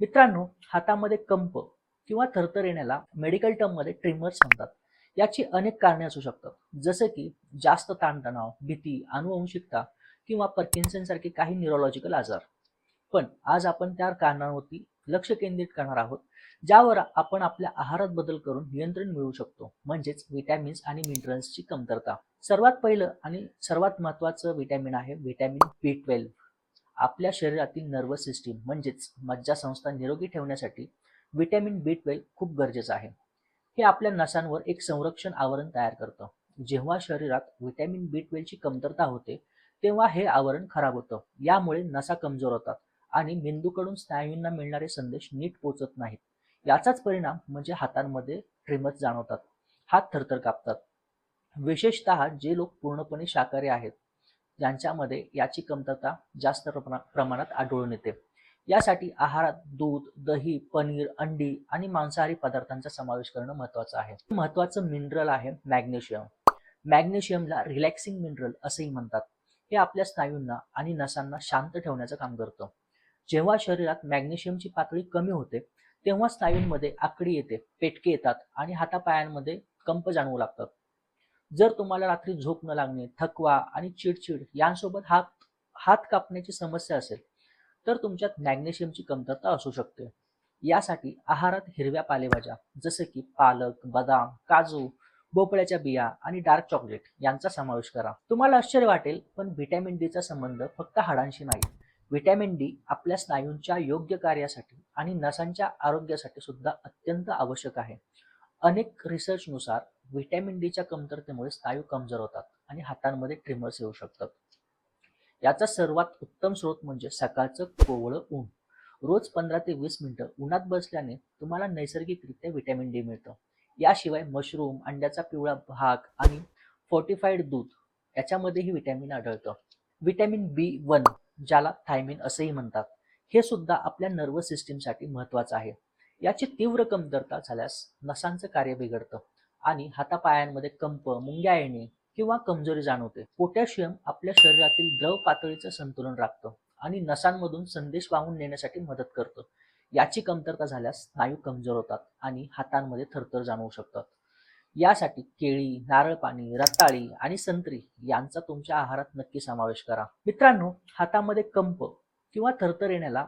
मित्रांनो हातामध्ये कंप किंवा थरथर येण्याला मेडिकल टर्ममध्ये ट्रिमर्स म्हणतात. याची अनेक कारणे असू शकतात. जसे की जास्त ताणतणाव भीती अनुवंशिकता किंवा पर्किन्सन सारखे काही न्यूरोलॉजिकल आजार. पण आज आपण त्या कारणांवरती लक्ष केंद्रित करणार आहोत ज्यावर आपण आपल्या आहारात बदल करून नियंत्रण मिळवू शकतो. म्हणजेच विटॅमिन्स आणि मिनरल्सची कमतरता. सर्वात पहिलं आणि सर्वात महत्वाचं व्हिटॅमिन आहे व्हिटॅमिन बी ट्वेल्व आपल्या शरीरातील नर्वस सिस्टीम म्हणजेच मज्जासंस्था निरोगी ठेवण्यासाठी व्हिटॅमिन बी ट्वेल्व खूप गरजेचं आहे. हे आपल्या नसांवर एक संरक्षण आवरण तयार करतं. जेव्हा शरीरात व्हिटॅमिन बी ट्वेल्वची कमतरता होते तेव्हा हे आवरण खराब होतं. यामुळे नसा कमजोर होतात आणि मेंदूकडून स्नायूंना मिळणारे संदेश नीट पोचत नाहीत. याचाच परिणाम म्हणजे हातांमध्ये ट्रिमर्स जाणवतात. हात थरथर कापतात. विशेषतः जे लोक पूर्णपणे शाकाहारी आहेत ज्यांच्यामध्ये याची कमतरता जास्त प्रमाणात आढळून येते. यासाठी आहारात दूध दही पनीर अंडी आणि मांसाहारी पदार्थांचा समावेश करणं महत्वाचं आहे. महत्वाचं मिनरल आहे मॅग्नेशियम मॅग्नेशियमला रिलॅक्सिंग मिनरल असेही म्हणतात. हे आपल्या स्नायूंना आणि नसांना शांत ठेवण्याचं काम करतं. जेव्हा शरीरात मॅग्नेशियमची पातळी कमी होते तेव्हा स्नायूंमध्ये आकडी येते पेटके येतात आणि हातापायांमध्ये कंप जाणवू लागतात. जर तुम्हाला रात्री झोप न लागणे थकवा आणि चिडचिड यांसोबत हात हात कापण्याची समस्या असेल तर तुमच्यात मॅग्नेशियमची कमतरता असू शकते. यासाठी आहारात हिरव्या पालेभाज्या जसे की पालक बदाम काजू भोपळ्याच्या बिया आणि डार्क चॉकलेट यांचा समावेश करा. तुम्हाला आश्चर्य वाटेल पण व्हिटॅमिन डीचा संबंध फक्त हाडांशी नाही. व्हिटॅमिन डी आपल्या स्नायूंच्या योग्य कार्यासाठी आणि नसांच्या आरोग्यासाठी सुद्धा अत्यंत आवश्यक आहे. अनेक रिसर्चनुसार व्हिटॅमिन डीच्या कमतरतेमुळे स्नायू कमजोर होतात आणि हातांमध्ये ट्रिमर्स येऊ शकतात. याचा सर्वात उत्तम स्रोत म्हणजे सकाळचं कोवळं ऊन. रोज पंधरा ते वीस मिनिटं उन्हात बसल्याने तुम्हाला नैसर्गिकरित्या व्हिटॅमिन डी मिळतं. याशिवाय मशरूम अंड्याचा पिवळा भाग आणि फोर्टिफाईड दूध याच्यामध्येही व्हिटॅमिन आढळतं. व्हिटॅमिन बी वन ज्याला थायमिन असेही म्हणतात हे सुद्धा आपल्या नर्वस सिस्टीमसाठी महत्वाचं आहे. याची तीव्र कमतरता झाल्यास नसांचं कार्य बिघडतं. आणि हातापायांमध्ये कंप मुंग्या येणे किंवा कमजोरी जाणवते. पोटॅशियम आपल्या शरीरातील द्रव पातळीचं संतुलन राखतं आणि नसांमधून संदेश वाहून नेण्यासाठी मदत करतं. याची कमतरता झाल्यास स्नायू कमजोर होतात आणि हातांमध्ये थरथर जाणवू शकतात. यासाठी केळी नारळ पाणी रताळी आणि संत्री यांचा तुमच्या आहारात नक्की समावेश करा. मित्रांनो हातामध्ये कंप किंवा थरथर येण्याला